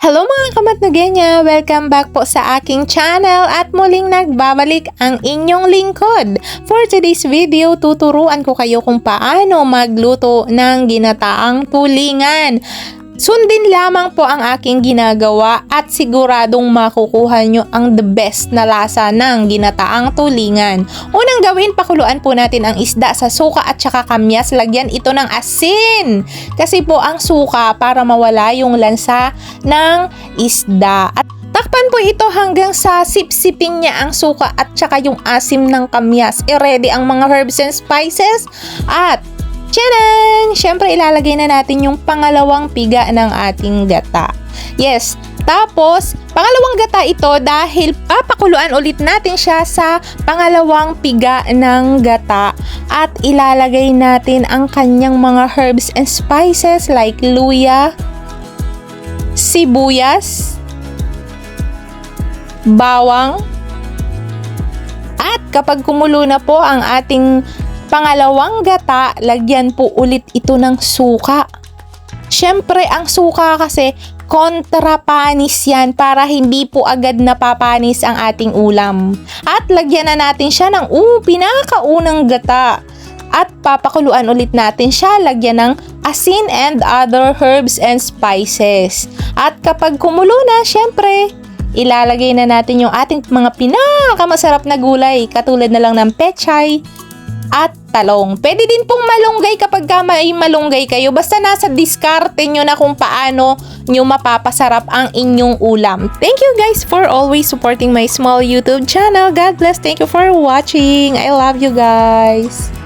Hello mga kamatnagenya! Welcome back po sa aking channel at muling nagbabalik ang inyong lingkod. For today's video, tuturuan ko kayo kung paano magluto ng ginataang tulingan. Sundin lamang po ang aking ginagawa at siguradong makukuha nyo ang the best na lasa ng ginataang tulingan. Unang gawin, pakuluan po natin ang isda sa suka at saka kamyas. Lagyan ito ng asin. Kasi po ang suka para mawala yung lansa ng isda. At Takpan po ito hanggang sa sipsipin niya ang suka at saka yung asim ng kamyas. I-ready ang mga herbs and spices at Tchanan! Siyempre, ilalagay na natin yung pangalawang piga ng ating gata. Yes, tapos, pangalawang gata ito dahil papakuluan ulit natin siya sa pangalawang piga ng gata at ilalagay natin ang kanyang mga herbs and spices like luya, sibuyas, bawang, at kapag kumulo na po ang ating pangalawang gata, lagyan po ulit ito ng suka. Siyempre, ang suka kasi kontrapanis yan para hindi po agad napapanis ang ating ulam. At lagyan na natin siya ng uh, pinakaunang gata. At papakuluan ulit natin siya, lagyan ng asin and other herbs and spices. At kapag kumulo na, syempre, ilalagay na natin yung ating mga pinakamasarap na gulay, katulad na lang ng pechay, at talong. Pwede din pong malunggay kapag ka may malunggay kayo. Basta nasa diskarte nyo na kung paano nyo mapapasarap ang inyong ulam. Thank you guys for always supporting my small YouTube channel. God bless. Thank you for watching. I love you guys.